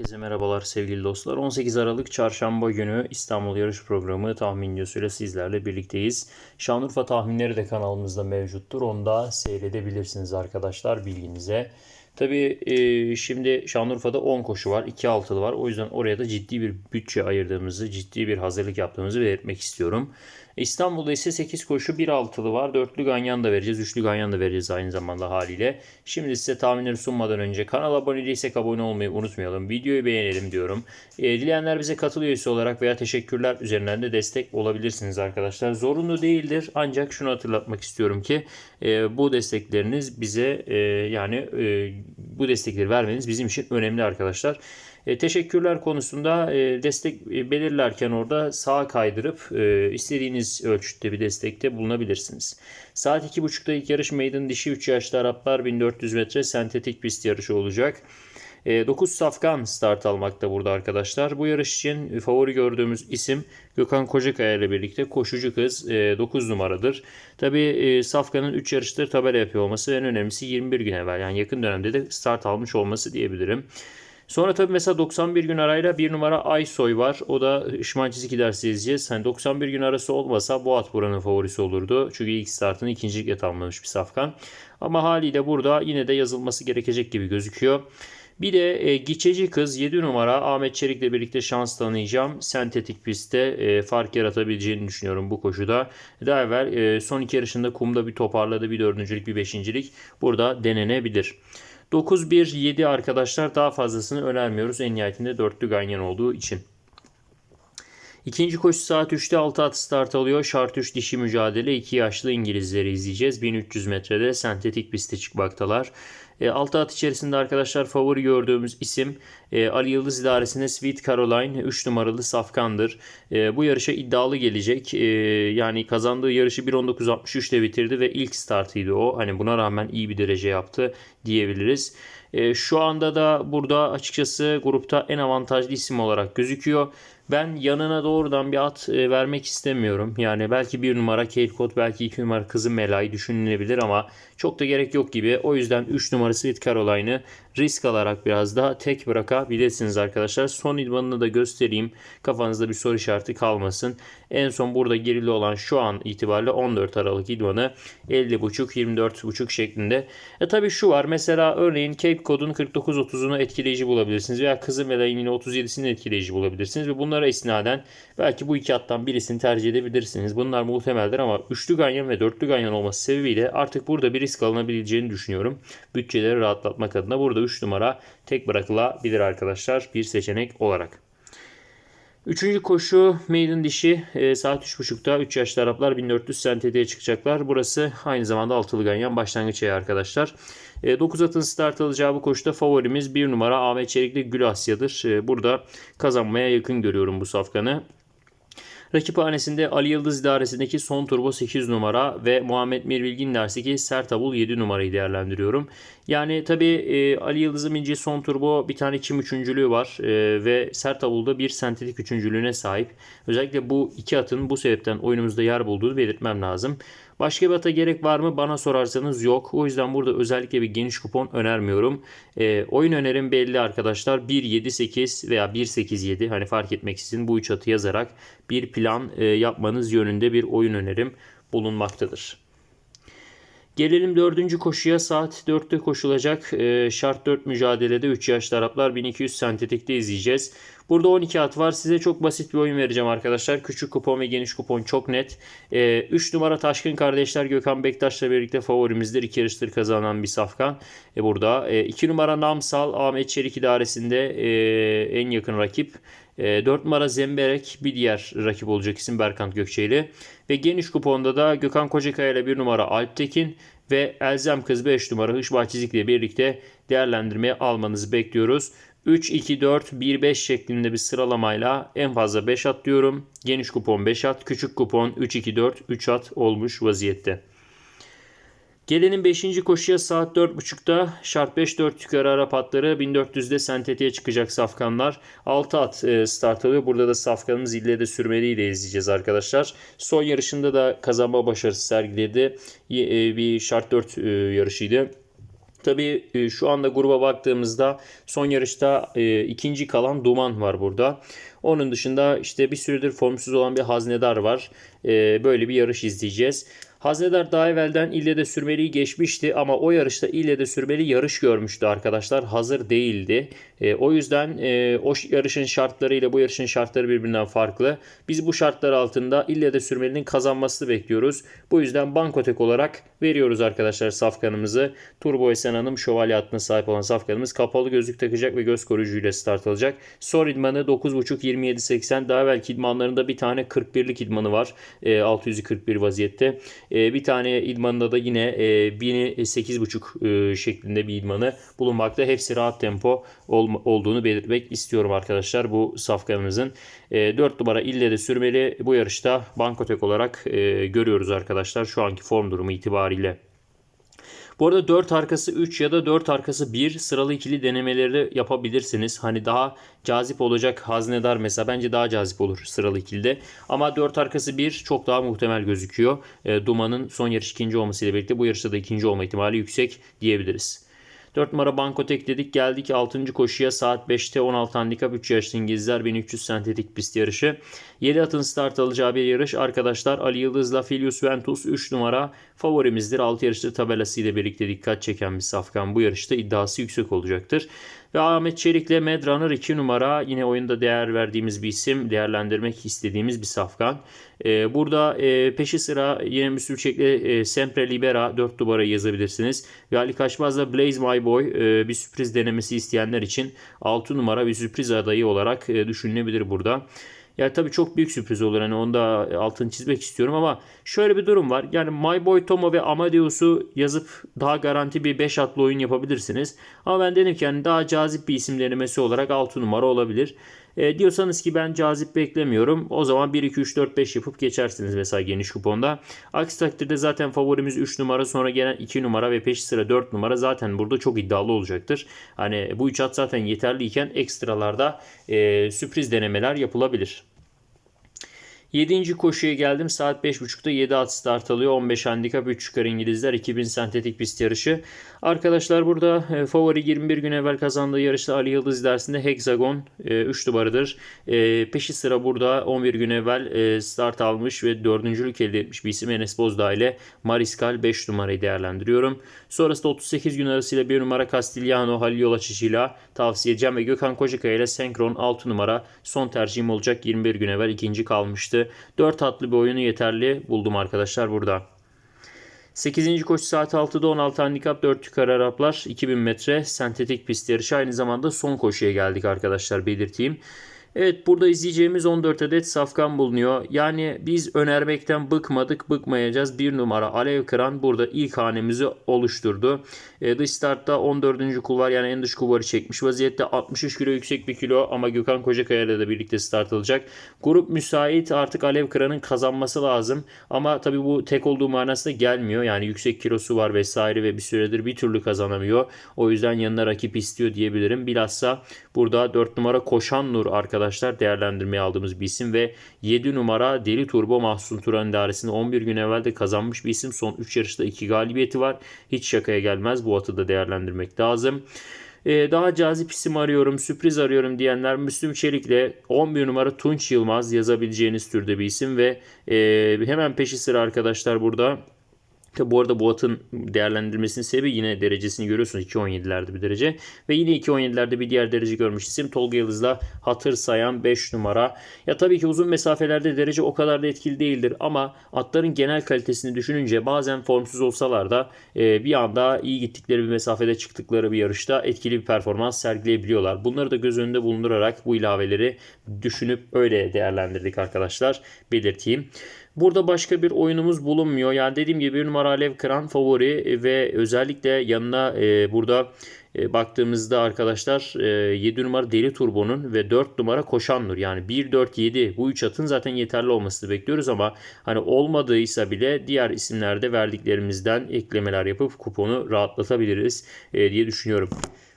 Herkese merhabalar sevgili dostlar. 18 Aralık Çarşamba günü İstanbul Yarış Programı tahmin videosuyla sizlerle birlikteyiz. Şanlıurfa tahminleri de kanalımızda mevcuttur. Onu da seyredebilirsiniz arkadaşlar bilginize. Tabii e, şimdi Şanlıurfa'da 10 koşu var, 2 altılı var. O yüzden oraya da ciddi bir bütçe ayırdığımızı, ciddi bir hazırlık yaptığımızı belirtmek istiyorum. İstanbul'da ise 8 koşu, 1 altılı var. 4'lü ganyan da vereceğiz, 3'lü ganyan da vereceğiz aynı zamanda haliyle. Şimdi size tahminleri sunmadan önce kanala abone değilsek abone olmayı unutmayalım. Videoyu beğenelim diyorum. E, dileyenler bize katıl üyesi olarak veya teşekkürler üzerinden de destek olabilirsiniz arkadaşlar. Zorunlu değildir ancak şunu hatırlatmak istiyorum ki e, bu destekleriniz bize e, yani e, bu destekleri vermeniz bizim için önemli arkadaşlar. E, teşekkürler konusunda e, destek e, belirlerken orada sağa kaydırıp e, istediğiniz ölçütte bir destekte bulunabilirsiniz. Saat 2.30'da ilk yarış meydan dişi 3 yaşlı Araplar 1400 metre sentetik pist yarışı olacak. 9 safkan start almakta burada arkadaşlar. Bu yarış için favori gördüğümüz isim Gökhan Kocakaya ile birlikte koşucu kız 9 numaradır. Tabi Safkan'ın 3 yarıştır tabela yapıyor olması en önemlisi 21 gün evvel yani yakın dönemde de start almış olması diyebilirim. Sonra tabii mesela 91 gün arayla bir numara Aysoy var. O da Işman çizgi dersi izleyeceğiz. Hani 91 gün arası olmasa bu at buranın favorisi olurdu. Çünkü ilk startını ikincilikle tamamlamış bir safkan. Ama haliyle burada yine de yazılması gerekecek gibi gözüküyor. Bir de e, Geçeci Kız 7 numara Ahmet Çelik'le birlikte şans tanıyacağım. Sentetik pistte e, fark yaratabileceğini düşünüyorum bu koşuda. Daha evvel e, son iki yarışında kumda bir toparladı. Bir dördüncülük bir beşincilik. Burada denenebilir. 9-1-7 arkadaşlar daha fazlasını önermiyoruz. En nihayetinde dörtlü ganyan olduğu için. İkinci koşu saat 3'te 6 at start alıyor. Şart 3 dişi mücadele. 2 yaşlı İngilizleri izleyeceğiz. 1300 metrede sentetik piste çıkmaktalar. E, 6 at içerisinde arkadaşlar favori gördüğümüz isim e, Ali Yıldız idaresinde Sweet Caroline 3 numaralı Safkan'dır. E, bu yarışa iddialı gelecek. E, yani kazandığı yarışı 1.19.63'te bitirdi ve ilk startıydı o. Hani buna rağmen iyi bir derece yaptı diyebiliriz. Şu anda da burada açıkçası grupta en avantajlı isim olarak gözüküyor. Ben yanına doğrudan bir at vermek istemiyorum. Yani belki bir numara Kate Code, belki iki numara kızı Melay düşünülebilir ama çok da gerek yok gibi. O yüzden 3 numarası Sweet Caroline'ı risk alarak biraz daha tek bırakabilirsiniz arkadaşlar. Son idmanını da göstereyim. Kafanızda bir soru işareti kalmasın. En son burada gerili olan şu an itibariyle 14 Aralık idmanı 50.5 24.5 şeklinde. E tabi şu var. Mesela örneğin Cape Code'un 49.30'unu etkileyici bulabilirsiniz veya Kızıl Melay'ın yine 37'sini etkileyici bulabilirsiniz ve bunlara isnaden belki bu iki hattan birisini tercih edebilirsiniz. Bunlar muhtemeldir ama üçlü ganyan ve dörtlü ganyan olması sebebiyle artık burada bir risk alınabileceğini düşünüyorum. Bütçeleri rahatlatmak adına burada 3 numara tek bırakılabilir arkadaşlar bir seçenek olarak. Üçüncü koşu maiden dişi e, saat 3.30'da 3 yaşlı Araplar 1400 sentediye çıkacaklar. Burası aynı zamanda altılı ganyan başlangıç ayı arkadaşlar. E, 9 atın start alacağı bu koşuda favorimiz 1 numara Ahmet Çelikli Gül Asya'dır. E, burada kazanmaya yakın görüyorum bu safkanı. Rakip hanesinde Ali Yıldız idaresindeki son turbo 8 numara ve Muhammed Mirbilgin derseki Sertabul 7 numarayı değerlendiriyorum. Yani tabi e, Ali Yıldız'ın bineceği son turbo bir tane çim üçüncülüğü var e, ve Sertabul'da bir sentetik üçüncülüğüne sahip. Özellikle bu iki atın bu sebepten oyunumuzda yer bulduğunu belirtmem lazım. Başka bir ata gerek var mı bana sorarsanız yok. O yüzden burada özellikle bir geniş kupon önermiyorum. E, oyun önerim belli arkadaşlar. 1-7-8 veya 1-8-7 hani fark etmek için bu üç atı yazarak bir plan e, yapmanız yönünde bir oyun önerim bulunmaktadır. Gelelim dördüncü koşuya saat 4'te koşulacak e, şart 4 mücadelede 3 yaşlı Araplar 1200 sentetikte izleyeceğiz. Burada 12 at var. Size çok basit bir oyun vereceğim arkadaşlar. Küçük kupon ve geniş kupon çok net. E, 3 numara Taşkın kardeşler Gökhan Bektaş'la birlikte favorimizdir. 2 yarıştır kazanan bir safkan. E, burada 2 e, numara Namsal Ahmet Çelik idaresinde e, en yakın rakip. 4 numara Zemberek bir diğer rakip olacak isim Berkant Gökçe'yle. Ve geniş kuponda da Gökhan Kocakaya ile 1 numara Alptekin ve Elzem Kız 5 numara Hışbah Çizik ile birlikte değerlendirmeye almanızı bekliyoruz. 3, 2, 4, 1, 5 şeklinde bir sıralamayla en fazla 5 at diyorum. Geniş kupon 5 at, küçük kupon 3, 2, 4, 3 at olmuş vaziyette. Gelenin 5. koşuya saat 4.30'da şart 5-4 yukarı Arap atları 1400'de sentetiğe çıkacak safkanlar. 6 at e, start alıyor. Burada da safkanımız ille de sürmeliyi de izleyeceğiz arkadaşlar. Son yarışında da kazanma başarısı sergiledi. E, bir şart 4 e, yarışıydı. Tabii e, şu anda gruba baktığımızda son yarışta e, ikinci kalan Duman var burada. Onun dışında işte bir süredir formsuz olan bir Haznedar var. E, böyle bir yarış izleyeceğiz. Haznedar daha evvelden İlle'de sürmeliyi geçmişti ama o yarışta İlle'de sürmeli yarış görmüştü arkadaşlar. Hazır değildi. E, o yüzden e, o yarışın şartları ile bu yarışın şartları birbirinden farklı. Biz bu şartlar altında İlle'de sürmelinin kazanmasını bekliyoruz. Bu yüzden Bankotek olarak veriyoruz arkadaşlar safkanımızı. Turbo Esen Hanım şövalye hattına sahip olan safkanımız kapalı gözlük takacak ve göz koruyucuyla start alacak. Sor idmanı 9.5-27.80 daha evvelki idmanlarında bir tane 41'lik idmanı var. E, 641 vaziyette. E, bir tane idmanında da yine e, 1000'i 8.5 e, şeklinde bir idmanı bulunmakta. Hepsi rahat tempo ol, olduğunu belirtmek istiyorum arkadaşlar bu safkanımızın. E, 4 numara ille de sürmeli bu yarışta Bankotek olarak e, görüyoruz arkadaşlar şu anki form durumu itibariyle. Bu arada 4 arkası 3 ya da 4 arkası 1 sıralı ikili denemeleri yapabilirsiniz. Hani daha cazip olacak haznedar mesela bence daha cazip olur sıralı ikilide. Ama 4 arkası 1 çok daha muhtemel gözüküyor. E, Duman'ın son yarış ikinci olmasıyla birlikte bu yarışta da ikinci olma ihtimali yüksek diyebiliriz. 4 numara Bankotek dedik. Geldik 6. koşuya saat 5'te 16 handikap 3 yaşlı İngilizler 1300 sentetik pist yarışı. 7 atın start alacağı bir yarış. Arkadaşlar Ali Yıldız'la Filius Ventus 3 numara favorimizdir. 6 yarıştır tabelası ile birlikte dikkat çeken bir safkan. Bu yarışta iddiası yüksek olacaktır. Ve Ahmet Çelik'le Medraner 2 numara yine oyunda değer verdiğimiz bir isim. Değerlendirmek istediğimiz bir safkan. Ee, burada e, peşi sıra yine Müslüm Çek'le e, Sempre Libera 4 numara yazabilirsiniz. Ve Ali Kaçmaz'la Blaze My Boy e, bir sürpriz denemesi isteyenler için 6 numara bir sürpriz adayı olarak e, düşünülebilir burada. Yani tabii çok büyük sürpriz olur. Hani onu da altını çizmek istiyorum ama şöyle bir durum var. Yani My Boy Tomo ve Amadeus'u yazıp daha garanti bir 5 atlı oyun yapabilirsiniz. Ama ben dedim ki yani daha cazip bir isim denemesi olarak 6 numara olabilir. E, diyorsanız ki ben cazip beklemiyorum. O zaman 1, 2, 3, 4, 5 yapıp geçersiniz mesela geniş kuponda. Aksi takdirde zaten favorimiz 3 numara sonra gelen 2 numara ve peş sıra 4 numara zaten burada çok iddialı olacaktır. Hani bu 3 at zaten yeterliyken ekstralarda e, sürpriz denemeler yapılabilir. 7. koşuya geldim. Saat 5.30'da 7 at start alıyor. 15 handikap 3 çıkar İngilizler. 2000 sentetik pist yarışı. Arkadaşlar burada e, favori 21 gün evvel kazandığı yarışta Ali Yıldız dersinde Hexagon e, 3 numaradır. E, peşi sıra burada 11 gün evvel e, start almış ve dördüncülük elde etmiş bir isim Enes Bozdağ ile Mariskal 5 numarayı değerlendiriyorum. Sonrasında 38 gün arasıyla 1 numara Castigliano Halil Yolaçıcı'yla tavsiye edeceğim ve Gökhan Kocakaya ile Senkron 6 numara son tercihim olacak 21 gün evvel ikinci kalmıştı. 4 atlı bir oyunu yeterli buldum arkadaşlar burada. 8. koşu saat 6'da 16 handikap 4 yukarı Araplar 2000 metre sentetik pist yarışı aynı zamanda son koşuya geldik arkadaşlar belirteyim. Evet burada izleyeceğimiz 14 adet safkan bulunuyor. Yani biz önermekten bıkmadık bıkmayacağız. Bir numara Alev Kıran burada ilk hanemizi oluşturdu. E, dış startta 14. kulvar yani en dış kulvarı çekmiş vaziyette 63 kilo yüksek bir kilo ama Gökhan Kocakaya ile de birlikte start alacak. Grup müsait artık Alev Kıran'ın kazanması lazım. Ama tabii bu tek olduğu manasında gelmiyor. Yani yüksek kilosu var vesaire ve bir süredir bir türlü kazanamıyor. O yüzden yanına rakip istiyor diyebilirim. Bilhassa burada 4 numara Koşan Nur arkadaşlar arkadaşlar değerlendirmeye aldığımız bir isim ve 7 numara Deli Turbo Mahsun Turan idaresinde 11 gün evvel de kazanmış bir isim. Son 3 yarışta 2 galibiyeti var. Hiç şakaya gelmez. Bu atı da değerlendirmek lazım. Ee, daha cazip isim arıyorum, sürpriz arıyorum diyenler Müslüm Çelik'le 11 numara Tunç Yılmaz yazabileceğiniz türde bir isim ve e, hemen peşi sıra arkadaşlar burada Tabi bu arada bu atın değerlendirmesinin sebebi yine derecesini görüyorsunuz 2.17'lerde bir derece. Ve yine 2.17'lerde bir diğer derece görmüş isim Tolga Yıldız'la hatır sayan 5 numara. Ya tabii ki uzun mesafelerde derece o kadar da etkili değildir ama atların genel kalitesini düşününce bazen formsuz olsalar da e, bir anda iyi gittikleri bir mesafede çıktıkları bir yarışta etkili bir performans sergileyebiliyorlar. Bunları da göz önünde bulundurarak bu ilaveleri düşünüp öyle değerlendirdik arkadaşlar belirteyim. Burada başka bir oyunumuz bulunmuyor. Yani dediğim gibi bir numara Alev Kıran favori ve özellikle yanına e, burada e, baktığımızda arkadaşlar e, 7 numara Deli Turbo'nun ve 4 numara Koşan Nur yani 1 4 7 bu 3 atın zaten yeterli olmasını bekliyoruz ama hani olmadıysa bile diğer isimlerde verdiklerimizden eklemeler yapıp kuponu rahatlatabiliriz e, diye düşünüyorum.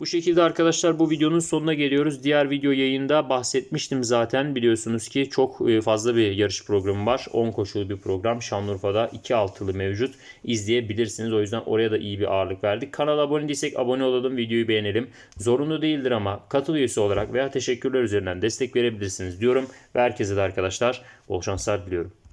Bu şekilde arkadaşlar bu videonun sonuna geliyoruz. Diğer video yayında bahsetmiştim zaten. Biliyorsunuz ki çok e, fazla bir yarış programı var. 10 koşulu bir program. Şanlıurfa'da 2 altılı mevcut. İzleyebilirsiniz. O yüzden oraya da iyi bir ağırlık verdik. Kanala abone değilsek abone olalım. Videoyu beğenelim. Zorunlu değildir ama katıl üyesi olarak veya teşekkürler üzerinden destek verebilirsiniz diyorum. Ve herkese de arkadaşlar bol şanslar diliyorum.